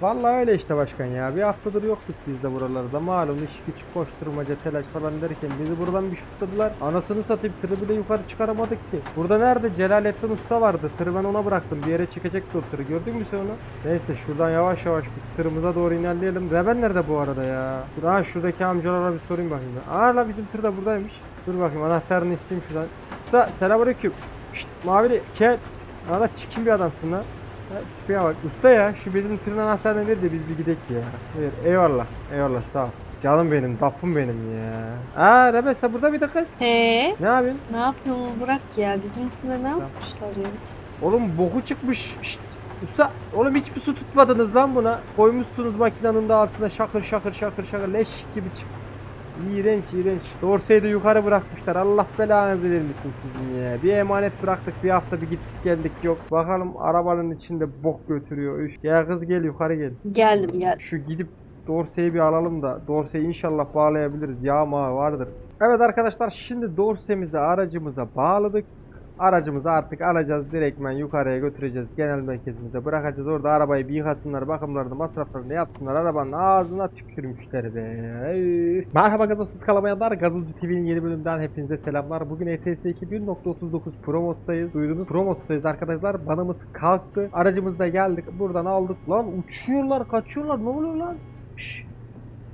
Vallahi öyle işte başkan ya. Bir haftadır yoktuk biz de buralarda. Malum iş güç koşturmaca telaş falan derken bizi buradan bir şutladılar. Anasını satayım tırı bile yukarı çıkaramadık ki. Burada nerede? Celalettin Usta vardı. Tırı ben ona bıraktım. Bir yere çekecekti o tırı. Gördün mü sen onu? Neyse şuradan yavaş yavaş biz tırımıza doğru ilerleyelim. Reben nerede bu arada ya? Dur ha şuradaki amcalara bir sorayım bakayım. Aa bizim tır da buradaymış. Dur bakayım anahtarını isteyeyim şuradan. Usta selamünaleyküm. Şşt mavili kel. Arada çirkin bir adamsın lan. Tipeye bak. Usta ya şu bizim tırın anahtarını ver de biz bir gidelim ya. Ver. Eyvallah. Eyvallah sağ ol. Canım benim, dapım benim ya. Aa Rebesa burada bir de kız. He, Ne yapıyorsun? ne yapıyorsun bırak ya bizim time ne yapmışlar ya? Oğlum boku çıkmış. Şşt. Usta oğlum hiçbir su tutmadınız lan buna. Koymuşsunuz makinenin de altına şakır şakır şakır şakır leş gibi çık. İğrenç iğrenç. Dorseyi de yukarı bırakmışlar. Allah belanızı vermesin sizin ya. Bir emanet bıraktık bir hafta bir gittik geldik yok. Bakalım arabanın içinde bok götürüyor. Üf. Gel kız gel yukarı gel. Geldim geldim. Şu gidip Dorse'yi bir alalım da Dorse'yi inşallah bağlayabiliriz. Yağma vardır. Evet arkadaşlar şimdi Dorse'mizi aracımıza bağladık. Aracımızı artık alacağız direktmen yukarıya götüreceğiz genel merkezimize bırakacağız. Orada arabayı bir yıkasınlar bakımlarını masraflarını yapsınlar arabanın ağzına tükürmüşler be. Merhaba gazozsuz kalamayanlar Gazozcu TV'nin yeni bölümünden hepinize selamlar. Bugün ETS 2000.39 Pro Mods'tayız duydunuz Pro Mods'tayız arkadaşlar. Banımız kalktı aracımızda geldik buradan aldık. Lan uçuyorlar kaçıyorlar ne oluyor lan? Şşş.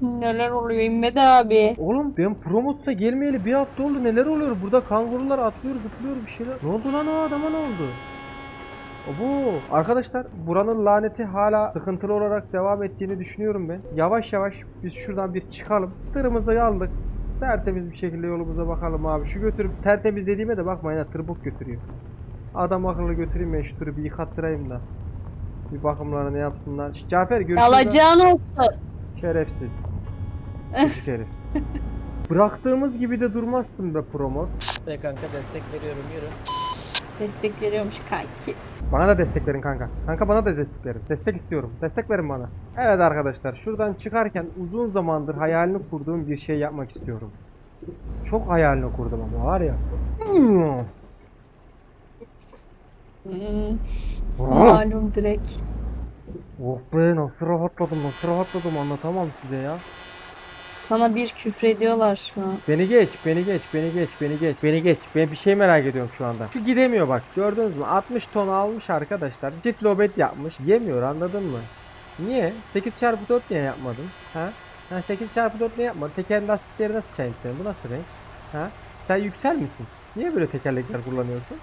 Neler oluyor İmmet abi? Oğlum ben Promos'a gelmeyeli bir hafta oldu neler oluyor burada kangurular atlıyor zıplıyor bir şeyler. Ne oldu lan o adama ne oldu? Bu arkadaşlar buranın laneti hala sıkıntılı olarak devam ettiğini düşünüyorum ben. Yavaş yavaş biz şuradan bir çıkalım. Tırımızı aldık. Tertemiz bir şekilde yolumuza bakalım abi. Şu götürüp tertemiz dediğime de bakmayın ha tır bok götürüyor. Adam akıllı götüreyim ben şu tırı bir yıkattırayım da. Bir bakımlarını yapsınlar. Şş, Cafer görüşürüz. Alacağın olsun. Şerefsiz. Küçük herif. Bıraktığımız gibi de durmazsın be promot. Ve kanka destek veriyorum yürü. Destek veriyormuş kanki. Bana da destek verin kanka. Kanka bana da destek verin. Destek istiyorum. Destek verin bana. Evet arkadaşlar şuradan çıkarken uzun zamandır hayalini kurduğum bir şey yapmak istiyorum. Çok hayalini kurdum ama var ya. Hmm. Malum direkt. Oh be nasıl rahatladım nasıl rahatladım anlatamam size ya. Sana bir küfrediyorlar şu an. Beni geç, beni geç, beni geç, beni geç, beni geç. Ben bir şey merak ediyorum şu anda. Şu gidemiyor bak. Gördünüz mü? 60 ton almış arkadaşlar. Çift lobet yapmış. Yemiyor anladın mı? Niye? 8 çarpı 4 niye yapmadın? Ha? Ha 8 çarpı 4 niye yapmadın? Teker lastikleri nasıl çayın senin? Bu nasıl renk? Ha? Sen yüksel misin? Niye böyle tekerlekler kullanıyorsun?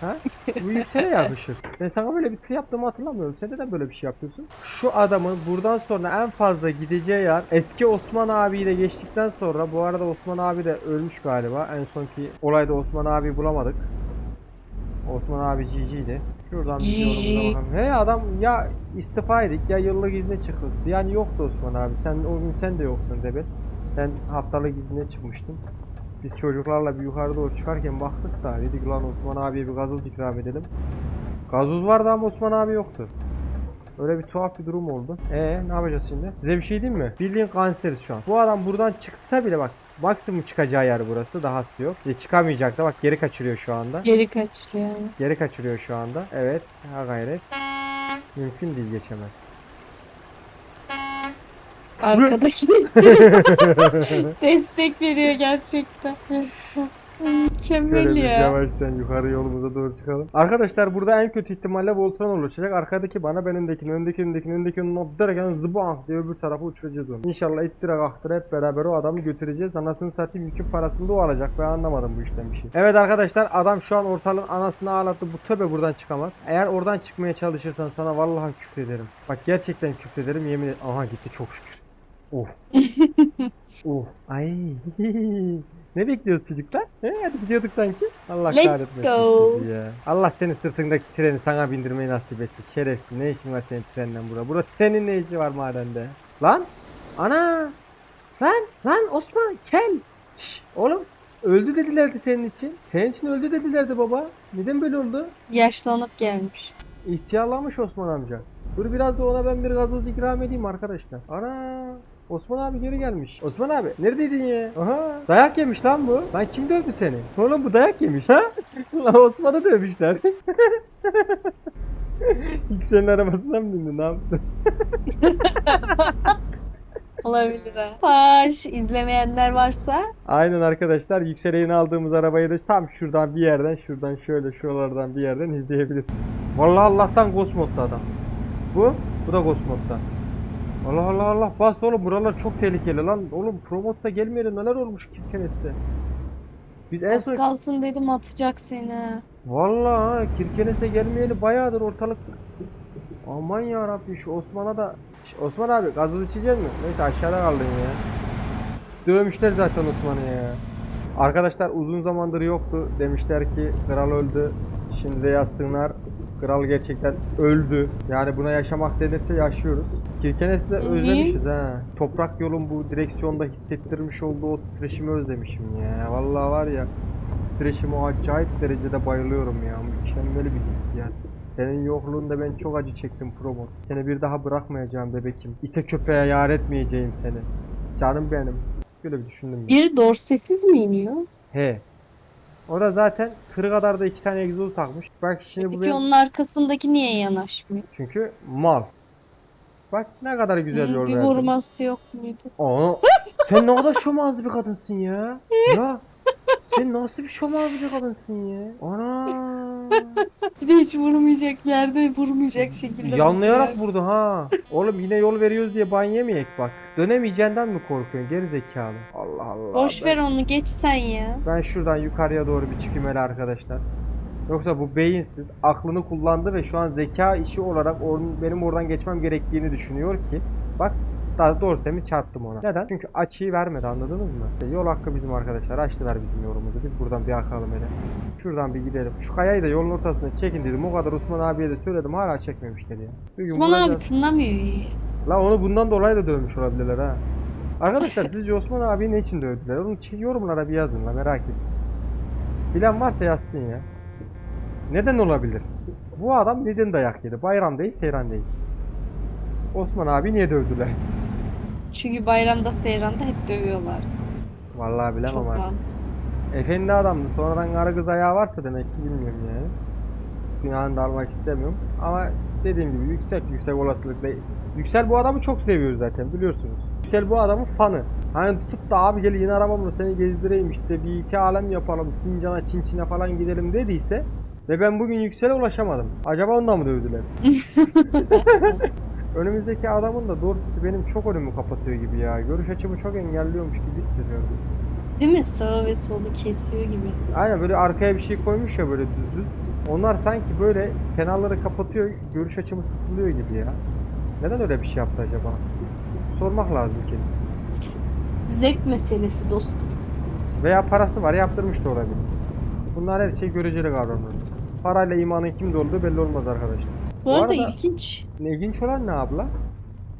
Ha? Bu yüksele yakışır. Ben sana böyle bir tır yaptığımı hatırlamıyorum. Sen neden böyle bir şey yapıyorsun? Şu adamın buradan sonra en fazla gideceği yer eski Osman abiyi de geçtikten sonra bu arada Osman abi de ölmüş galiba. En sonki olayda Osman abi bulamadık. Osman abi GG'ydi. Şuradan bir yorumuna bakalım. He adam ya istifa edik ya yıllık izne çıktı. Yani yoktu Osman abi. Sen o gün sen de yoktun Debet. Ben haftalık izne çıkmıştım. Biz çocuklarla bir yukarı doğru çıkarken baktık da dedik lan Osman abiye bir gazoz ikram edelim. Gazoz vardı ama Osman abi yoktu. Öyle bir tuhaf bir durum oldu. E ne yapacağız şimdi? Size bir şey diyeyim mi? Bildiğin kanseriz şu an. Bu adam buradan çıksa bile bak maksimum çıkacağı yer burası. Dahası yok. E, çıkamayacak da bak geri kaçırıyor şu anda. Geri kaçırıyor. Geri kaçırıyor şu anda. Evet. Ha gayret. Mümkün değil geçemez. Arkadaki destek veriyor gerçekten. Mükemmel biz ya. yavaştan yukarı yolumuza doğru çıkalım. Arkadaşlar burada en kötü ihtimalle Voltron oluşacak. Arkadaki bana ben öndekini, öndeki öndekini, öndeki öndekini derken zıbank diye öbür tarafa uçuracağız onu. İnşallah ittire kaktıra hep beraber o adamı götüreceğiz. Anasını satayım yükün parasını da o alacak. Ben anlamadım bu işten bir şey. Evet arkadaşlar adam şu an ortalığın anasını ağlattı. Bu töbe buradan çıkamaz. Eğer oradan çıkmaya çalışırsan sana vallahi küfrederim. Bak gerçekten küfrederim yemin ederim. Aha gitti çok şükür. Of. of. Ay. ne bekliyoruz çocuklar? He, hadi gidiyorduk sanki. Allah Let's kahretmesin go. sizi ya. Allah senin sırtındaki treni sana bindirmeyi nasip etti. Şerefsiz. Ne işin var senin trenden burada? Burada trenin ne işi var madende? Lan. Ana. Lan. Lan Osman. Kel. Şş, oğlum. Öldü dedilerdi senin için. Senin için öldü dedilerdi baba. Neden böyle oldu? Yaşlanıp gelmiş. İhtiyarlamış Osman amca. Dur biraz da ona ben bir gazoz ikram edeyim arkadaşlar. Ana. Osman abi geri gelmiş. Osman abi neredeydin ya? Aha. Dayak yemiş lan bu. Lan kim dövdü seni? Oğlum bu dayak yemiş ha? lan Osman'ı dövmüşler. Yüksel'in arabasına mı bindin? Ne yaptın? Olabilir ha. Paş izlemeyenler varsa Aynen arkadaşlar Yüksel'e yeni aldığımız arabayı da tam şuradan bir yerden şuradan şöyle şuralardan bir yerden izleyebilirsin. Vallahi Allah'tan Ghost modda adam. Bu? Bu da Ghost modda. Allah Allah Allah bas oğlum buralar çok tehlikeli lan. Oğlum Promot'a gelmeyelim neler olmuş Kirkenes'te. Biz en az son kalsın dedim atacak seni. Vallahi ha, Kirkenes'e gelmeyeli bayağıdır ortalık. Aman ya Rabbi şu Osman'a da Şş, Osman abi gazoz içecek mi? Neyse aşağıda kaldın ya. Dövmüşler zaten Osman'ı ya. Arkadaşlar uzun zamandır yoktu. Demişler ki kral öldü. Şimdi de. Kral gerçekten öldü. Yani buna yaşamak denirse yaşıyoruz. Kirkenes'i de özlemişiz ha. Toprak yolun bu direksiyonda hissettirmiş olduğu o titreşimi özlemişim ya. Vallahi var ya şu titreşime acayip derecede bayılıyorum ya. Mükemmel bir hissiyat. Senin yokluğunda ben çok acı çektim Promot. Seni bir daha bırakmayacağım bebekim. İte köpeğe yar etmeyeceğim seni. Canım benim. Böyle bir düşündüm. Bir dorsesiz mi iniyor? He. O da zaten tır kadar da iki tane egzoz takmış. Bak şimdi bu Peki benim... onun arkasındaki niye yanaşmıyor? Çünkü mal. Bak ne kadar güzel bir verdim. vurması yok muydu? Aa, sen ne kadar şomazlı bir kadınsın ya. Ya sen nasıl bir şomazlı bir kadınsın ya. Ana. Bir de hiç vurmayacak yerde vurmayacak şekilde. Yanlayarak vurdu ha. Oğlum yine yol veriyoruz diye ban yemeyek bak. Dönemeyeceğinden mi korkuyorsun geri zekalı? Allah Allah. Boş ben, ver onu geç sen ya. Ben şuradan yukarıya doğru bir çıkayım hele arkadaşlar. Yoksa bu beyinsiz aklını kullandı ve şu an zeka işi olarak or- benim oradan geçmem gerektiğini düşünüyor ki bak daha doğrusu mi çarptım ona. Neden? Çünkü açıyı vermedi anladınız mı? İşte yol hakkı bizim arkadaşlar. Açtılar bizim yolumuzu. Biz buradan bir akalım hele. Şuradan bir gidelim. Şu kayayı da yolun ortasına çekin dedim. O kadar Osman abiye de söyledim. Hala çekmemişler ya. Bir gün Osman abi tınlamıyor. La onu bundan dolayı da dövmüş olabilirler ha. Arkadaşlar sizce Osman abi ne için dövdüler? Onu yorumlara bir yazın la merak ettim. Bilen varsa yazsın ya. Neden olabilir? Bu adam neden dayak yedi? Bayram değil, seyran değil. Osman abi niye dövdüler? Çünkü bayramda seyranda hep dövüyorlardı. Vallahi bilemem Çok artık. Efendi adamdı. Sonradan karı kız ayağı varsa demek ki bilmiyorum yani. Günahını da almak istemiyorum. Ama dediğim gibi yüksek yüksek olasılıkla Yüksel bu adamı çok seviyor zaten biliyorsunuz. Yüksel bu adamın fanı. Hani tutup da abi gel yine arabamla seni gezdireyim işte bir iki alem yapalım Sincan'a Çinçin'e falan gidelim dediyse ve ben bugün Yüksel'e ulaşamadım. Acaba ondan mı dövdüler? Önümüzdeki adamın da doğrusu benim çok önümü kapatıyor gibi ya. Görüş açımı çok engelliyormuş gibi hissediyorum. Değil mi? Sağı ve solu kesiyor gibi. Aynen böyle arkaya bir şey koymuş ya böyle düz düz. Onlar sanki böyle kenarları kapatıyor, görüş açımı sıfırlıyor gibi ya. Neden öyle bir şey yaptı acaba? Sormak lazım kendisine. Zevk meselesi dostum. Veya parası var yaptırmış da olabilir. Bunlar her şey göreceli kavramlar. Parayla imanın kimde olduğu belli olmaz arkadaşlar. Bu, Bu arada, arada- ilginç. İlginç olan ne abla?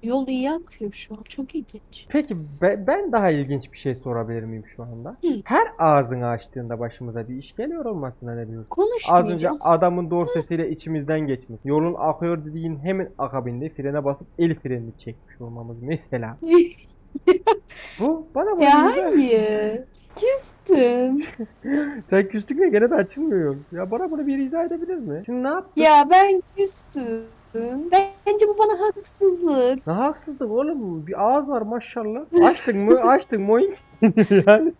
Yol iyi akıyor şu an. Çok ilginç. Peki be- ben daha ilginç bir şey sorabilir miyim şu anda? Hı. Her ağzını açtığında başımıza bir iş geliyor olmasına ne diyorsun? Az önce adamın dorsesiyle içimizden geçmesi. Yolun akıyor dediğin hemen akabinde frene basıp el frenini çekmiş olmamız mesela. Bu bana ya böyle hayır. Küstüm. Sen küstükle gene de açılmıyor. Ya bana bunu bir izah edebilir mi? Şimdi ne yaptın? Ya ben küstüm. Bence bu bana haksızlık. Ne haksızlık oğlum. Bir ağız var maşallah. Açtın mı? Açtın mı? yani.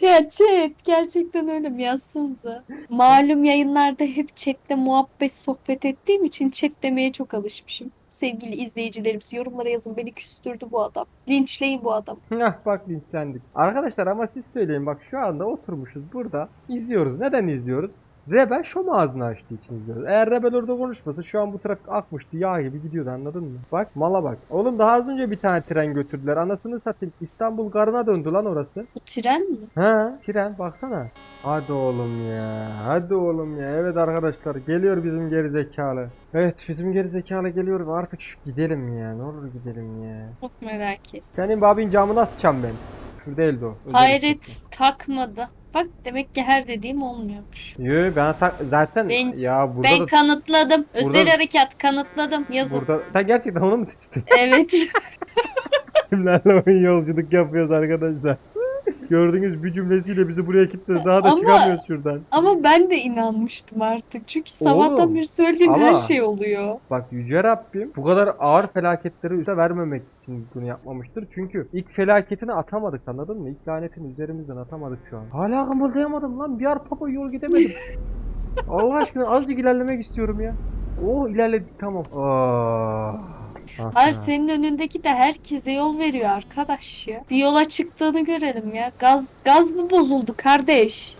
Ya chat gerçekten öyle mi yazsanıza. Malum yayınlarda hep chatte muhabbet sohbet ettiğim için chat demeye çok alışmışım. Sevgili izleyicilerimiz yorumlara yazın beni küstürdü bu adam. Linçleyin bu adam. Hah bak linçlendik. Arkadaşlar ama siz söyleyin bak şu anda oturmuşuz burada. izliyoruz. Neden izliyoruz? Rebel şom ağzını açtığı için izliyoruz. Eğer Rebel orada konuşmasa şu an bu trafik akmıştı yağ gibi gidiyordu anladın mı? Bak mala bak. Oğlum daha az önce bir tane tren götürdüler. Anasını satayım. İstanbul garına döndü lan orası. Bu tren mi? Ha tren baksana. Hadi oğlum ya. Hadi oğlum ya. Evet arkadaşlar geliyor bizim geri zekalı. Evet bizim geri zekalı geliyor ve artık şu gidelim ya. Ne olur gidelim ya. Çok merak et. Senin babin camını asacağım ben. Şu değildi o. Hayret takmadı. Bak demek ki her dediğim olmuyormuş. Yo ben tak zaten Ben- ya burada Ben da kanıtladım. Özel Burada- harekat kanıtladım. Yazın. burada sen gerçekten onu mu seçtin? Evet. Kimlerle oyun yolculuk yapıyoruz arkadaşlar. Gördüğünüz bir cümlesiyle bizi buraya kilitledi. Daha da Ama- çıkamıyoruz şuradan. Ama ben de inanmıştım artık. Çünkü sabahtan Oğlum, beri söylediğim her ama- şey oluyor. Bak Yüce Rabbim bu kadar ağır felaketleri üste vermemek için bunu yapmamıştır. Çünkü ilk felaketini atamadık anladın mı? İlk lanetini üzerimizden atamadık şu an. Hala kımıldayamadım lan. Bir arpa yol gidemedim. Allah aşkına azıcık ilerlemek istiyorum ya. Oh ilerledik tamam. Oh. Hayır senin önündeki de herkese yol veriyor arkadaş ya. Bir yola çıktığını görelim ya. Gaz gaz mı bozuldu kardeş?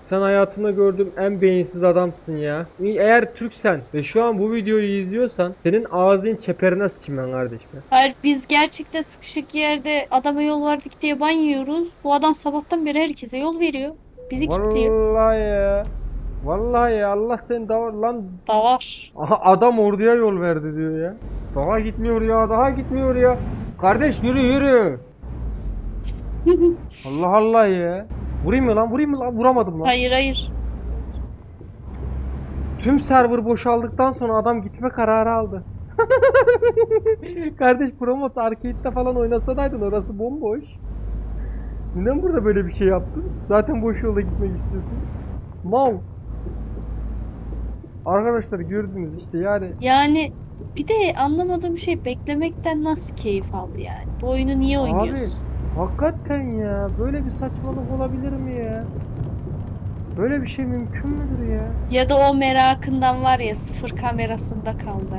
Sen hayatımda gördüğüm en beyinsiz adamsın ya. Eğer Türksen ve şu an bu videoyu izliyorsan senin ağzın çeperine sıçayım ben kardeşim. ya. Hayır biz gerçekten sıkışık yerde adama yol verdik diye ban yiyoruz. Bu adam sabahtan beri herkese yol veriyor. Bizi kilitliyor. Vallahi ya. Vallahi ya Allah seni da lan Da var. Aha adam orduya yol verdi diyor ya. Daha gitmiyor ya, daha gitmiyor ya. Kardeş yürü yürü. Allah Allah ya. Vurayım mı lan? Vurayım mı lan? Vuramadım lan. Hayır hayır. Tüm server boşaldıktan sonra adam gitme kararı aldı. Kardeş Promot Arcade'de falan oynasadaydın orası bomboş. Neden burada böyle bir şey yaptın? Zaten boş yolda gitmek istiyorsun. Mal. Arkadaşlar gördünüz işte yani Yani bir de anlamadığım şey beklemekten nasıl keyif aldı yani? Bu oyunu niye Abi, oynuyorsun? Hakikaten ya böyle bir saçmalık olabilir mi ya? Böyle bir şey mümkün müdür ya? Ya da o merakından var ya sıfır kamerasında kaldı.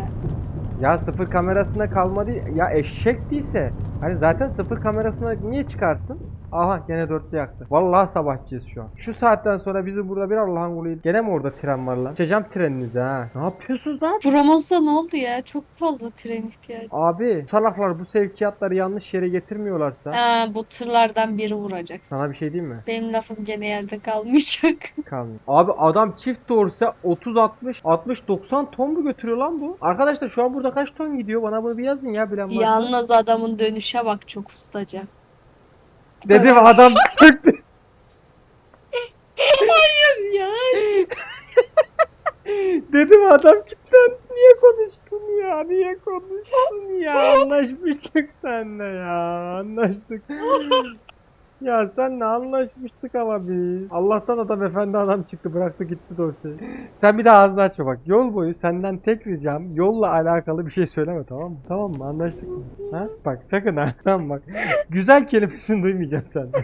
Ya sıfır kamerasında kalmadı ya eşek değilse hani zaten sıfır kamerasına niye çıkarsın? Aha gene dörtlü yaktı. Vallahi sabahçıyız şu an. Şu saatten sonra bizi burada bir Allah'ın kuluydu. Gene mi orada tren var lan? Çekeceğim treninizi ha. Ne yapıyorsunuz lan? Promos'a ne oldu ya? Çok fazla tren ihtiyacı. Abi salaklar bu sevkiyatları yanlış yere getirmiyorlarsa Aa, bu tırlardan biri vuracak. sana bir şey diyeyim mi? Benim lafım gene yerde kalmayacak. Kalmıyor. Abi adam çift doğursa 30 60 60 90 ton mu götürüyor lan bu? Arkadaşlar şu an burada kaç ton gidiyor? Bana bunu bir yazın ya bilen varsa. Yalnız adamın dönüşe bak çok ustaca. Dedim adam döktü. ya Dedim adam kilitlen. Niye konuştun ya? Niye konuştun ya? Anlaşmıştık seninle ya. Anlaştık. ya senle anlaşmıştık ama biz. Allah'tan adam efendi adam çıktı bıraktı gitti dosyayı. Sen bir daha ağzını açma bak. Yol boyu senden tek ricam yolla alakalı bir şey söyleme tamam mı? Tamam mı? Anlaştık mı? Ha? Bak sakın ha. Tamam bak. Güzel kelimesini duymayacağım senden.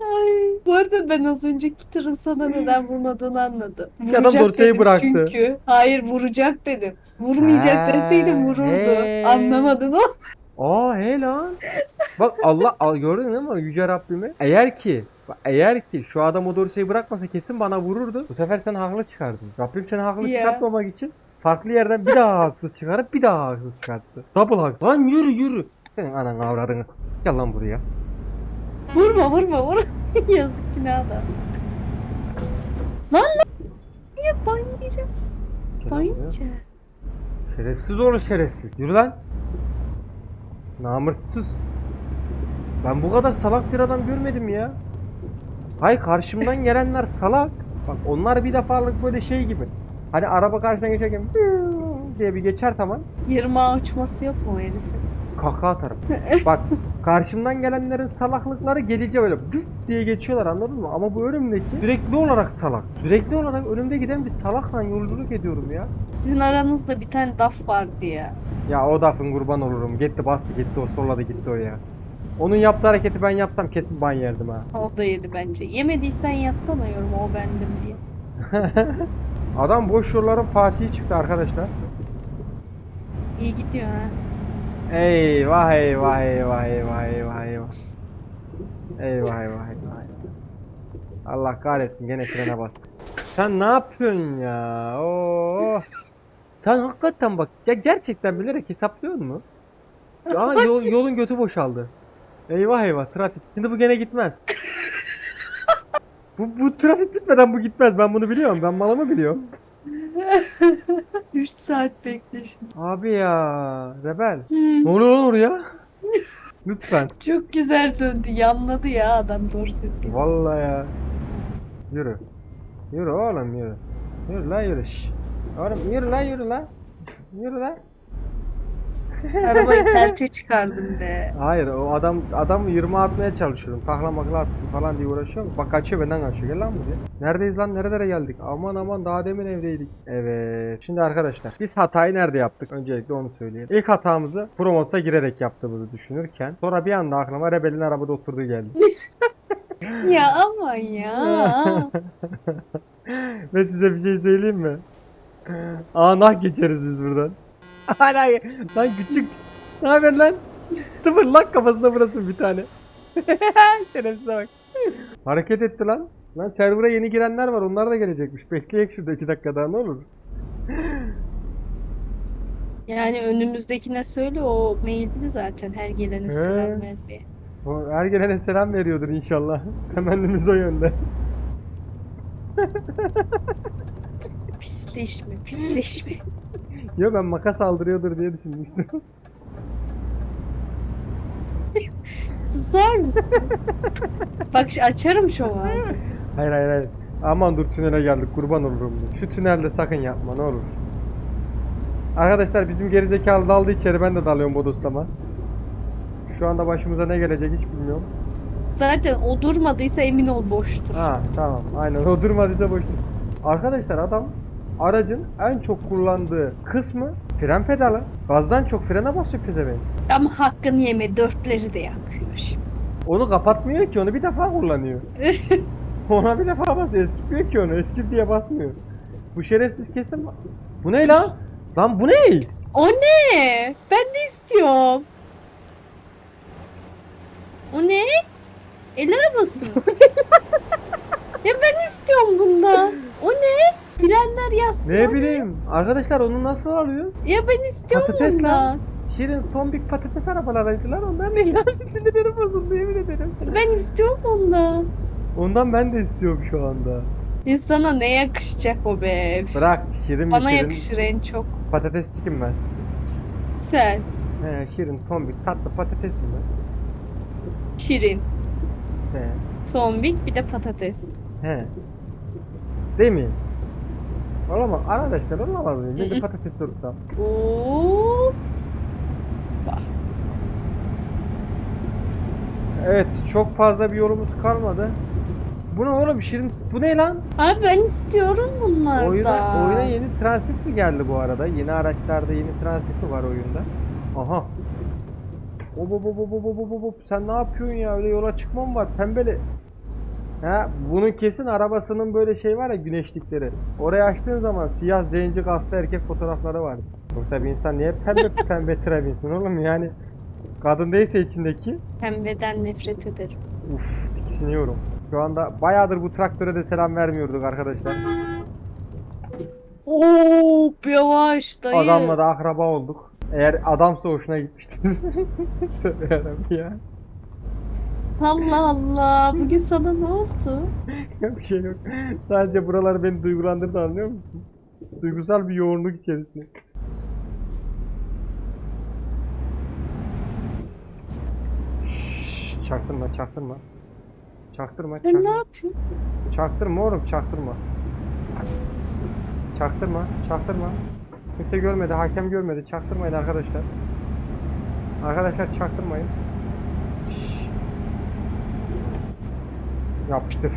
Ay. Bu arada ben az önceki tırın sana neden vurmadığını anladım. Adam dorseyi dedim bıraktı. Çünkü. Hayır vuracak dedim. Vurmayacak Ha, deseydim vururdu. he. Anlamadın o. Aa he lan. Bak Allah al gördün değil mi yüce Rabbimi? Eğer ki bak eğer ki şu adam o dorseyi bırakmasa kesin bana vururdu. Bu sefer sen haklı çıkardın. Rabbim seni haklı Ya. çıkartmamak için farklı yerden bir daha haksız çıkarıp bir daha haksız çıkarttı. Double hak. Lan yürü yürü. Senin anan avradını. Gel lan buraya. Vurma vurma vur. Yazık ki ne adam. Lan lan. Niye ban yiyeceğim? Gel Ban lan buraya. yiyeceğim. Şerefsiz oğlu şerefsiz. Yürü lan. Namussuz. Ben bu kadar salak bir adam görmedim ya. Hay karşımdan gelenler salak. Bak onlar bir defalık böyle şey gibi. Hani araba karşıdan geçerken diye bir geçer tamam. Yırmağı uçması yok mu o herifin? Kaka atarım. Bak karşımdan gelenlerin salaklıkları gelince böyle vıst diye geçiyorlar anladın mı? Ama bu önümdeki sürekli olarak salak. Sürekli olarak önümde giden bir salakla yolculuk ediyorum ya. Sizin aranızda bir tane daf vardı ya. Ya o dafın kurban olurum. Gitti bastı gitti o solladı gitti o ya. Onun yaptığı hareketi ben yapsam kesin ban yerdim ha. O da yedi bence. Yemediysen yazsana yorum o bendim diye. Adam boş yolların Fatih'i çıktı arkadaşlar. İyi gidiyor ha. Eyvah eyvah eyvah eyvah eyvah eyvah. Eyvah eyvah. Allah kahretsin gene frene bastı. Sen ne yapıyorsun ya? Oo. Sen hakikaten bak ya gerçekten bilerek hesaplıyor mu? Aa yol, yolun götü boşaldı. Eyvah eyvah trafik. Şimdi bu gene gitmez. bu, bu trafik bitmeden bu gitmez. Ben bunu biliyorum. Ben malımı biliyorum. 3 saat bekle şimdi. Abi ya. Rebel. Hmm, Ne oluyor lan oraya? Lütfen. Çok güzel döndü. Yanladı ya adam doğru sesi. Vallahi ya. Yürü. Yürü oğlum yürü. Yürü lan yürü. Şş. Oğlum yürü lan yürü lan. Yürü lan. Arabayı perte çıkardım be. Hayır o adam adamı 20 atmaya çalışıyorum. Takla makla attım falan diye uğraşıyorum. Bak kaçıyor benden kaçıyor. Gel lan buraya. Neredeyiz lan? Nerelere geldik? Aman aman daha demin evdeydik. Evet. Şimdi arkadaşlar biz hatayı nerede yaptık? Öncelikle onu söyleyelim. İlk hatamızı Promos'a girerek yaptığımızı düşünürken sonra bir anda aklıma Rebel'in arabada oturduğu geldi. Ya ama ya. Ve size bir şey söyleyeyim mi? Aa nah geçeriz biz buradan. Ana lan küçük. Ne haber lan? Sıfır lan kafasına burası bir tane. Şerefsize bak. Hareket etti lan. Lan server'a yeni girenler var onlar da gelecekmiş. Bekleyek şurada iki dakika daha ne olur. Yani önümüzdekine söyle o maildi zaten her gelene selam vermeye. O her gelene selam veriyordur inşallah. Temennimiz o yönde. Pisleşme, pisleşme. Yo ben makas saldırıyordur diye düşünmüştüm. Susar mısın? Bak açarım şu ağzı. Hayır hayır hayır. Aman dur tünele geldik kurban olurum. Şu tünelde sakın yapma ne olur. Arkadaşlar bizim gerizekalı daldı içeri ben de dalıyorum bodoslama. Şu anda başımıza ne gelecek hiç bilmiyorum. Zaten o durmadıysa emin ol boştur. Ha tamam aynen o durmadıysa boş. Arkadaşlar adam aracın en çok kullandığı kısmı fren pedalı. Gazdan çok frene basıyor pezevenk. Ama hakkını yeme dörtleri de yakıyor şimdi. Onu kapatmıyor ki onu bir defa kullanıyor. Ona bir defa basıyor eskitmiyor ki onu eski diye basmıyor. Bu şerefsiz kesin Bu ne lan? Lan bu ne? O ne? Ben de istiyorum. O ne? El arabası mı? ya ben istiyorum bundan. O ne? Frenler yazsın. Ne bileyim. Arkadaşlar onu nasıl alıyor? Ya ben istiyorum Patates bundan. Şirin tombik patates arabalarıydı lan onlar ne lan? Sinirlerim bozuldu yemin ederim. Ben istiyorum ondan. Ondan ben de istiyorum şu anda. İnsana ne yakışacak o be? Bırak şirin mi Bana şirin? yakışır en çok. Patates çıkın ben. Sen. He şirin tombik tatlı patates mi ben? Şirin. He. Tombik bir de patates. He. Değil mi? Olamaz. Arkadaşlar olamaz mıyım? Ben de patates sorsam. Oo. Evet çok fazla bir yolumuz kalmadı. Bu ne oğlum şirin? Bu ne lan? Abi ben istiyorum bunlardan. Oyuna, oyuna yeni transit mi geldi bu arada? Yeni araçlarda yeni transit mi var oyunda? Aha. Hop hop hop hop hop hop hop. Sen ne yapıyorsun ya? Öyle yola çıkmam var. Pembeli. Ha, bunun kesin arabasının böyle şey var ya güneşlikleri. Oraya açtığın zaman siyah zenci kaslı erkek fotoğrafları vardı. Yoksa bir insan niye pembe pembe tıra binsin oğlum yani? Kadın değilse içindeki. Pembeden nefret ederim. Uf tiksiniyorum. Şu anda bayağıdır bu traktöre de selam vermiyorduk arkadaşlar. Oo, yavaş dayı. Adamla da akraba olduk. Eğer adamsa hoşuna gitmiştir. Tövbe yarabbim ya. Allah Allah. Bugün sana ne oldu? Yok bir şey yok. Sadece buralar beni duygulandırdı anlıyor musun? Duygusal bir yoğunluk içerisinde. Şşş, çaktırma çaktırma. Çaktırma Sen ne çaktırma. yapıyorsun? Çaktırma oğlum çaktırma. Çaktırma çaktırma. Kimse görmedi hakem görmedi çaktırmayın arkadaşlar. Arkadaşlar çaktırmayın. Şşş. Yapıştır.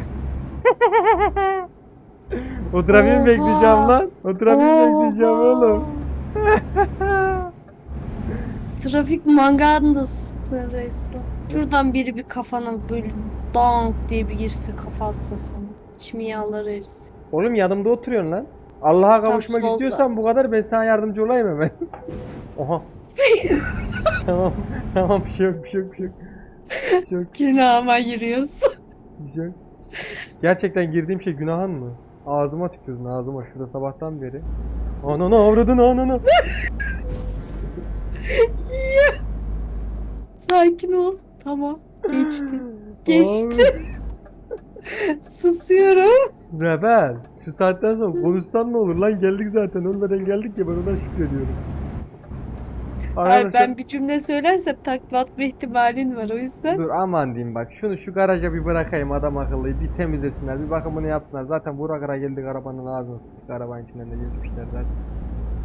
o trafiği bekleyeceğim lan? O trafiği bekleyeceğim oğlum. Trafik mangandasın resmen. Şuradan biri bir kafana böyle dank diye bir girse kafası sana. Çimiyalar erisin. Oğlum yanımda oturuyorsun lan. Allah'a kavuşmak solda. istiyorsan bu kadar ben sana yardımcı olayım hemen. Oha. tamam. Tamam bir şey yok bir şey yok bir şey yok. Bir şey yok, Günahıma giriyorsun. bir şey yok. Gerçekten girdiğim şey günahın mı? Ağzıma tükürdün ağzıma şurada sabahtan beri. Ananı avradın ananı. Sakin ol. Tamam. Geçti. Geçti. Susuyorum. Rebel. Şu saatten sonra konuşsan ne olur? Lan geldik zaten. Ölmeden geldik ya ben ona şükrediyorum. Ay, Arkadaşlar- ben bir cümle söylersem takla atma ihtimalin var o yüzden. Dur aman diyeyim bak. Şunu şu garaja bir bırakayım adam akıllı bir temizlesinler. Bir bakımını yapsınlar. Zaten bura kadar geldik arabanın ağzını sıktık arabanın içinden de geçmişler zaten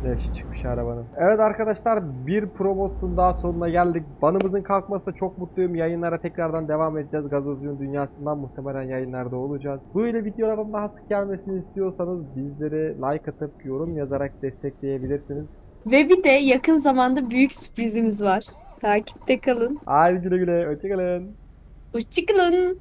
Leşi çıkmış arabanın. Evet arkadaşlar bir promosun daha sonuna geldik. Banımızın kalkması çok mutluyum. Yayınlara tekrardan devam edeceğiz. Gazozun dünyasından muhtemelen yayınlarda olacağız. Böyle videoların daha sık gelmesini istiyorsanız bizleri like atıp yorum yazarak destekleyebilirsiniz. Ve bir de yakın zamanda büyük sürprizimiz var. Takipte kalın. Haydi güle güle. Hoşçakalın. Hoşçakalın.